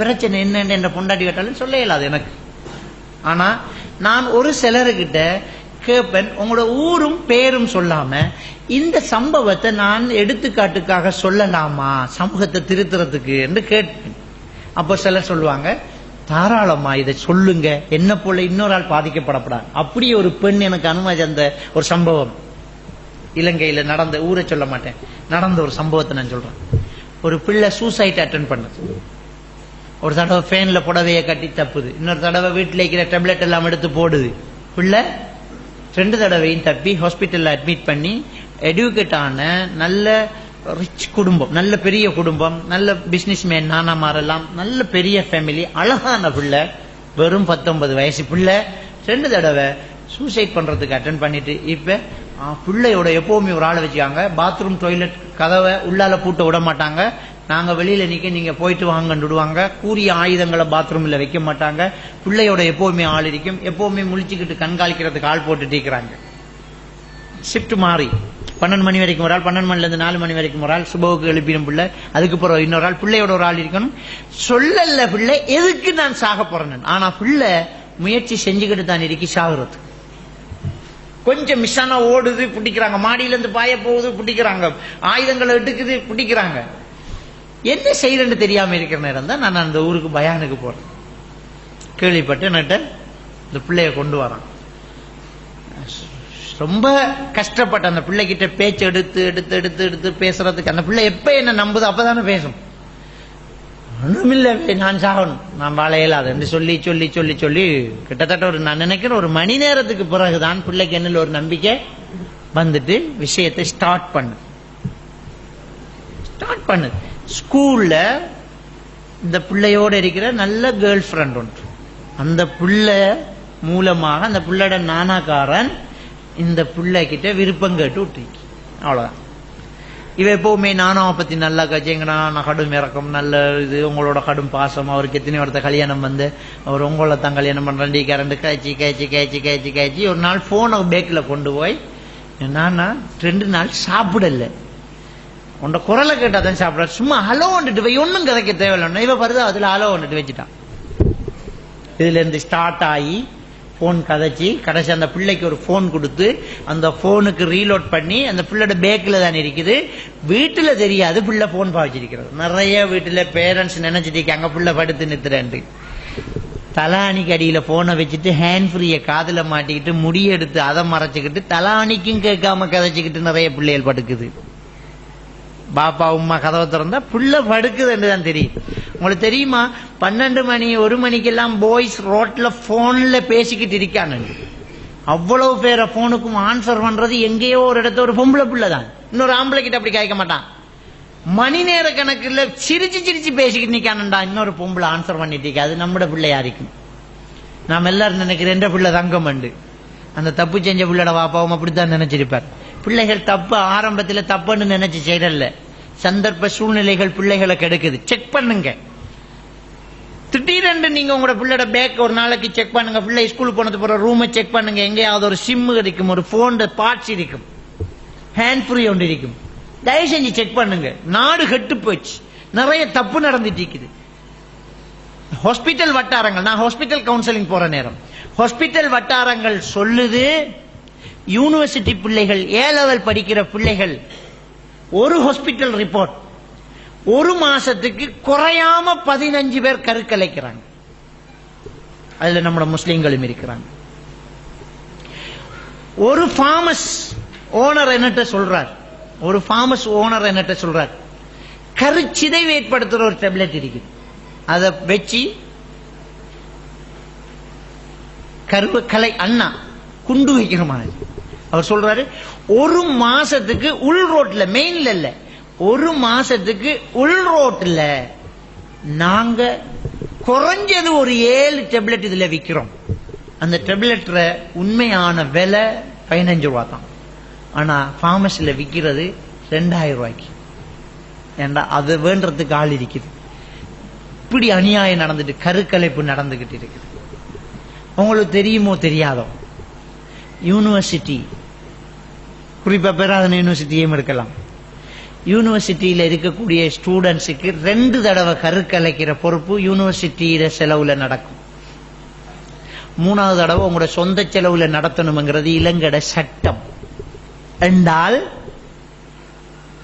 பிரச்சனை என்னன்னு என்ற பொண்டாட்டி கேட்டாலும் சொல்ல இயலாது எனக்கு. ஆனா நான் ஒரு சிலருக்கிட்ட கேப்பன் உங்களோட ஊரும் பேரும் சொல்லாம இந்த சம்பவத்தை நான் எடுத்துக்காட்டுக்காக சொல்லலாமா? சமூகத்தை திருத்துறதுக்கு என்று கேட்பேன். அப்போ சிலர் சொல்லுவாங்க தாராளமா இதை சொல்லுங்க. என்ன போல இன்னொரு ஆள் பாதிக்கப்படப்படாது. அப்படி ஒரு பெண் எனக்கு அனுமதி அந்த ஒரு சம்பவம். இலங்கையில நடந்த ஊரை சொல்ல மாட்டேன். நடந்த ஒரு சம்பவத்தை நான் சொல்றேன். ஒரு பிள்ளை சூசைட் அட்டன் பண்ணது. ஒரு தடவை ஃபேன்ல புடவைய கட்டி தப்புது. இன்னொரு தடவை வீட்டில் இருக்கிற டேப்லெட் எல்லாம் எடுத்து போடுது. பிள்ளை ரெண்டு தடவையும் தப்பி ஹாஸ்பிட்டல்ல அட்மிட் பண்ணி எடுக்கேட் ஆன நல்ல ரிச் குடும்பம் நல்ல பெரிய குடும்பம் நல்ல பிசினஸ் மேன் நானா மாறலாம் நல்ல பெரிய ஃபேமிலி அழகான பிள்ளை வெறும் பத்தொன்பது வயசு பிள்ளை ரெண்டு தடவை சூசைட் பண்றதுக்கு அட்டன் பண்ணிட்டு இப்ப பிள்ளையோட எப்பவுமே ஒரு ஆளை வச்சுக்காங்க. பாத்ரூம் டாய்லெட் கதவை உள்ளால பூட்ட விட மாட்டாங்க. நாங்க வெளியில நிக்க நீங்க போயிட்டு வாங்கன்னு விடுவாங்க. கூறிய ஆயுதங்களை பாத்ரூம்ல வைக்க மாட்டாங்க. பிள்ளையோட எப்பவுமே ஆள் இருக்கும். எப்பவுமே முழிச்சுக்கிட்டு கண்காணிக்கிறதுக்கு ஆள் போட்டுட்டு இருக்கிறாங்க ஷிஃப்ட் மாறி. பன்னெண்டு மணி வரைக்கும் ஒரு ஆள் பன்னெண்டு மணில இருந்து நாலு மணி வரைக்கும் ஒரு ஆள் சுபவுக்கு எழுப்பிடும் பிள்ளை. அதுக்கு பிறகு இன்னொரு ஆள் பிள்ளையோட ஒரு ஆள் இருக்கணும். சொல்லல பிள்ளை எதுக்கு நான் சாக போறேன் ஆனா பிள்ளை முயற்சி செஞ்சுக்கிட்டு தான் இருக்கி சாகுறது கொஞ்சம் மிஸ் ஆனா ஓடுது பிடிக்கிறாங்க. மாடியில இருந்து பாய போகுது பிடிக்கிறாங்க. ஆயுதங்களை எடுக்குது பிடிக்கிறாங்க. என்ன செய்யறேன்னு தெரியாம இருக்கிற நேரம் தான் நான் அந்த ஊருக்கு பயானுக்கு போறேன். கேள்விப்பட்டு என்கிட்ட இந்த பிள்ளைய கொண்டு வரான். ரொம்ப கஷ்டப்பட்ட அந்த பிள்ளைகிட்ட பேச்சு எடுத்து எடுத்து எடுத்து எடுத்து பேசுறதுக்கு அந்த பிள்ளை எப்ப என்ன நம்புது அப்பதானே பேசும். ஒண்ணுமில்லை நான் சாகணும். நான் வாழ இயலாது என்று சொல்லி சொல்லி சொல்லி சொல்லி கிட்டத்தட்ட ஒரு நான் நினைக்கிறேன் ஒரு மணி நேரத்துக்கு பிறகுதான் பிள்ளைக்கு என்ன ஒரு நம்பிக்கை வந்துட்டு விஷயத்தை ஸ்டார்ட் பண்ணு. ஸ்டார்ட் பண்ணு. ஸ்கூல்ல இந்த பிள்ளையோடு இருக்கிற நல்ல கேர்ள் ஃப்ரெண்ட் உண்டு. அந்த பிள்ளை மூலமாக அந்த பிள்ளையோட நானாக்காரன் இந்த பிள்ளைகிட்ட விருப்பம் கேட்டு விட்டுருக்கு. அவ்வளோதான் இவ எப்பவுமே நானாவை பத்தி நல்லா கட்சிங்கண்ணா நான் கடும் இறக்கம் நல்ல இது உங்களோட கடும் பாசம் அவருக்கு எத்தனை ஒருத்த கல்யாணம் வந்து அவர் உங்களை தான் கல்யாணம் பண்றேன் கரண்டு காய்ச்சி காய்ச்சி காய்ச்சி காய்ச்சி காய்ச்சி ஒரு நாள் போனை பேக்கில் கொண்டு போய் நானா ரெண்டு நாள் சாப்பிடல. உண்ட குரலை கேட்டா தான் சாப்பிட சும்மா ஹலோ வந்துட்டு போய் ஒன்றும் கதைக்க தேவையில்லை இவ பருதா அதுல ஹலோ வந்துட்டு வச்சுட்டான். இதுல இருந்து ஸ்டார்ட் ஆகி போன் கதைச்சி கடைசி அந்த பிள்ளைக்கு ஒரு போன் கொடுத்து அந்த போனுக்கு ரீலோட் பண்ணி அந்த பிள்ளையோட பேக்கில் தான் இருக்குது. வீட்டில் தெரியாது பிள்ளை போன் பாவிச்சிருக்கிறது நிறைய வீட்டில் பேரண்ட்ஸ் நினைச்சிட்டு இருக்காங்க பிள்ளை படுத்து நித்துறேன்ட்டு தலானிக்கு அடியில் போனை வச்சுட்டு ஹேண்ட் ஃப்ரீயை காதில் மாட்டிக்கிட்டு முடியெடுத்து அதை மறைச்சிக்கிட்டு தலானிக்கும் கேட்காம கதைச்சிக்கிட்டு நிறைய பிள்ளைகள் படுக்குது. பாப்பா உமா கதவை திறந்தா புள்ள படுக்குதுன்னு தான் தெரியும். உங்களுக்கு தெரியுமா? பன்னெண்டு மணி ஒரு மணிக்கெல்லாம் பாய்ஸ் ரோட்ல போன்ல பேசிக்கிட்டு இருக்கானுங்க அவ்வளவு பேரை போனுக்கும் ஆன்சர் பண்றது எங்கேயோ ஒரு இடத்த ஒரு பொம்பளை பிள்ளை தான். இன்னொரு ஆம்பளை கிட்ட அப்படி கேட்க மாட்டான். மணி நேர கணக்குல சிரிச்சு சிரிச்சு பேசிக்கிட்டு நிக்கானுண்டா. இன்னொரு பொம்பளை ஆன்சர் பண்ணிட்டு இருக்கா. அது நம்மட பிள்ளையா இருக்கும் நாம் எல்லாரும் நினைக்கிறேன் என்ற பிள்ளை தங்கம் உண்டு. அந்த தப்பு செஞ்ச பிள்ளைட வாப்பாவும் அப்படித்தான் நினைச்சிருப்பார். பிள்ளைகள் தப்பு ஆரம்பத்தில் தப்புன்னு நினைச்சு செய்யல சந்தர்ப்ப சூழ்நிலைகள் பிள்ளைகளை கெடுக்குது. செக் பண்ணுங்க. திடீரென்று நீங்க உங்களோட பிள்ளையோட பேக் ஒரு நாளைக்கு செக் பண்ணுங்க. பிள்ளை ஸ்கூல் போனது போற ரூமை செக் பண்ணுங்க. எங்கேயாவது ஒரு சிம்மு இருக்கும் ஒரு போன் பார்ட்ஸ் இருக்கும். ஹேண்ட் ஃப்ரீ ஒன்று இருக்கும். தயவு செஞ்சு செக் பண்ணுங்க. நாடு கெட்டு போச்சு. நிறைய தப்பு நடந்துட்டு இருக்குது. ஹாஸ்பிட்டல் வட்டாரங்கள். நான் ஹாஸ்பிட்டல் கவுன்சிலிங் போற நேரம். ஹாஸ்பிட்டல் வட்டாரங்கள் சொல்லுது யூனிவர்சிட்டி பிள்ளைகள் ஏ லெவல் படிக்கிற பிள்ளைகள் ஒரு ஹாஸ்பிட்டல் ரிப்போர்ட் ஒரு மாசத்துக்கு குறையாம பதினஞ்சு பேர் கருக்கலைக்கிறாங்க. அதுல நம்ம முஸ்லீம்களும் இருக்கிறாங்க. ஒரு ஃபார்மஸ் ஓனர் என்னட்ட சொல்றார். ஒரு ஃபார்மஸ் ஓனர் என்னட்ட சொல்றார். கருச்சிதைவு ஏற்படுத்துற ஒரு டெப்லெட் இருக்குது. அதை வச்சு கருவ கலை அண்ணா குண்டு வைக்கிற மாதிரி அவர் சொல்றாரு ஒரு மாசத்துக்கு உள் ரோட்ல மெயின்ல இல்ல ஒரு மாசத்துக்கு உள் ரோட்ல நாங்க குறைஞ்சது ஒரு ஏழு டெப்லெட் இதுல விற்கிறோம் அந்த டெப்லெட்ல உண்மையான விலை பதினஞ்சு ரூபா தான். ஆனா பார்மசில விற்கிறது ரெண்டாயிரம் ரூபாய்க்கு. ஏண்டா அது வேண்டதுக்கு ஆள் இருக்குது. இப்படி அநியாயம் நடந்துட்டு கருக்கலைப்பு நடந்துகிட்டு இருக்குது. உங்களுக்கு தெரியுமோ தெரியாதோ? யூனிவர்சிட்டி குறிப்பா பேராதன யூனிவர்சிட்டியும் இருக்கலாம். யூனிவர்சிட்டியில் இருக்கக்கூடிய ஸ்டூடெண்ட்ஸுக்கு ரெண்டு தடவை கருக்கலைக்கிற பொறுப்பு யூனிவர்சிட்டியில செலவுல நடக்கும். மூணாவது தடவை உங்களோட சொந்த செலவுல நடத்தணுங்கிறது இலங்கட சட்டம். என்றால்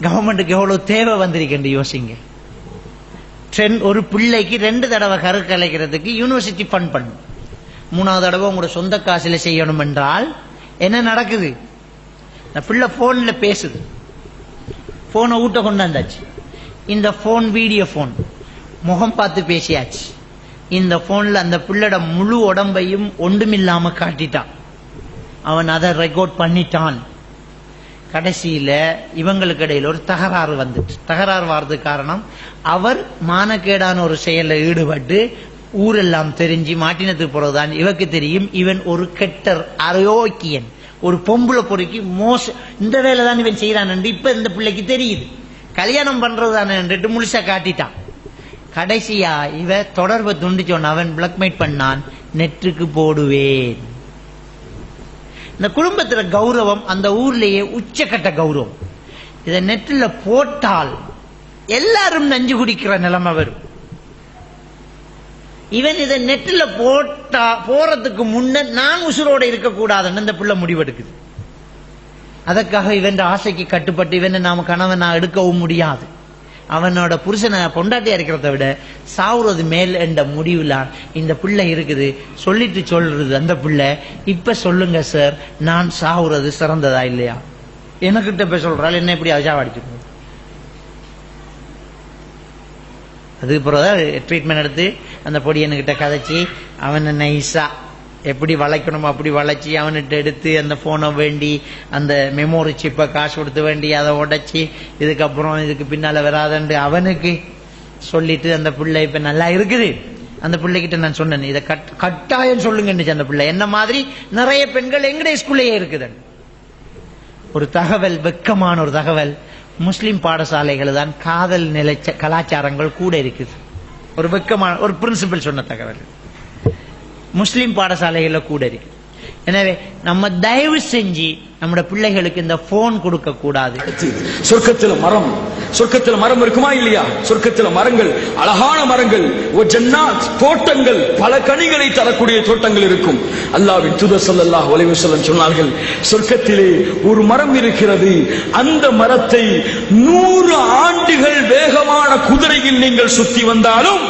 கவர்மெண்ட்டுக்கு எவ்வளவு தேவை வந்திருக்குன்னு யோசிங்க. ஒரு பிள்ளைக்கு ரெண்டு தடவை கருக்கலைக்கிறதுக்கு யூனிவர்சிட்டி ஃபண்ட் பண்ணும். மூணாவது தடவை உங்களோட சொந்த காசுல செய்யணும் என்றால் என்ன நடக்குது? இந்த பிள்ளை போன்ல பேசுது. போனை ஊட்ட கொண்டாந்தாச்சு இந்த போன் வீடியோ போன். முகம் பார்த்து பேசியாச்சு. இந்த போன்ல அந்த பிள்ளோட முழு உடம்பையும் ஒன்றுமில்லாம காட்டிட்டான். அவன் அதை ரெக்கார்ட் பண்ணிட்டான். கடைசியில இவங்களுக்கு இடையில் ஒரு தகராறு வந்துச்சு. தகராறு வர்றதுக்கு காரணம் அவர் மானக்கேடான ஒரு செயலில் ஈடுபட்டு ஊரெல்லாம் தெரிஞ்சு மாட்டினத்துக்கு போறதுதான் இவக்கு தெரியும் இவன் ஒரு கெட்டர் அரோக்கியன். ஒரு பொம்பளை பொறுக்கி மோச இந்த வேலை தான் இவன் செய்யறான் இப்ப இந்த பிள்ளைக்கு தெரியுது. கல்யாணம் பண்றதுதானே முழுசா காட்டிட்டான். கடைசியா இவ தொடர்பை துண்டிச்சோன்னு அவன் பிளாக்மெயில் பண்ணான் நெற்றுக்கு போடுவேன். இந்த குடும்பத்துல கௌரவம் அந்த ஊர்லயே உச்சக்கட்ட கௌரவம். இதை நெற்றில் போட்டால் எல்லாரும் நஞ்சு குடிக்கிற நிலைமை வரும். இவன் இதை நெட்டில் போட்டா போறதுக்கு முன்ன நான் உசுரோட இருக்கக்கூடாதுன்னு இந்த பிள்ளை முடிவெடுக்குது. அதற்காக இவன் ஆசைக்கு கட்டுப்பட்டு இவனை நாம கணவனா எடுக்கவும் முடியாது. அவனோட புருஷனை பொண்டாட்டியா இருக்கிறத விட சாவுறது மேல் என்ற முடிவுல இந்த பிள்ளை இருக்குது. சொல்லிட்டு சொல்றது அந்த பிள்ளை. இப்ப சொல்லுங்க சார் நான் சாவுறது சிறந்ததா இல்லையா? எனக்கிட்ட இப்ப சொல்றாள் என்ன இப்படி அஜாவடிச்சு அதுக்கு பிறகு ட்ரீட்மெண்ட் எடுத்து அந்த பொடியனுக்கிட்ட கதைச்சி அவனை நைஸாக எப்படி வளைக்கணும் அப்படி வளைச்சி அவன்கிட்ட எடுத்து அந்த ஃபோனை வேண்டி அந்த மெமோரி சிப்பை காசு கொடுத்து வேண்டி அதை உடைச்சி இதுக்கப்புறம் இதுக்கு பின்னால் வராதண்டு அவனுக்கு சொல்லிட்டு அந்த பிள்ளை இப்போ நல்லா இருக்குது. அந்த பிள்ளைகிட்ட நான் சொன்னேன் இதை கட்- கட்டாயம் சொல்லுங்கன்னு அந்த பிள்ளை. என்ன மாதிரி? நிறைய பெண்கள் எங்கடைய ஸ்கூல்லையே இருக்குதுன்னு. ஒரு தகவல் வெக்கமான ஒரு தகவல். முஸ்லிம் பாடசாலைகள் தான் காதல் நிலை கலாச்சாரங்கள் கூட இருக்குது. ஒரு வெக்கமான ஒரு பிரின்சிபல் சொன்ன தகவல். முஸ்லிம் பாடசாலைகள்ல கூட இருக்கு. எனவே நம்ம தயவு செஞ்சு நம்ம பிள்ளைகளுக்கு இந்த போன் கொடுக்க கூடாது. சொர்க்கத்துல மரம். சொர்க்கத்துல மரம் இருக்குமா இல்லையா? சொர்க்கத்துல மரங்கள் அழகான மரங்கள் தோட்டங்கள் பல கனிகளை தரக்கூடிய தோட்டங்கள் இருக்கும். அல்லாவின் துத சொல்லல்லா ஒலைவு வஸல்லம் சொன்னார்கள் சொர்க்கத்திலே ஒரு மரம் இருக்கிறது. அந்த மரத்தை நூறு ஆண்டுகள் வேகமான குதிரையில் நீங்கள் சுத்தி வந்தாலும்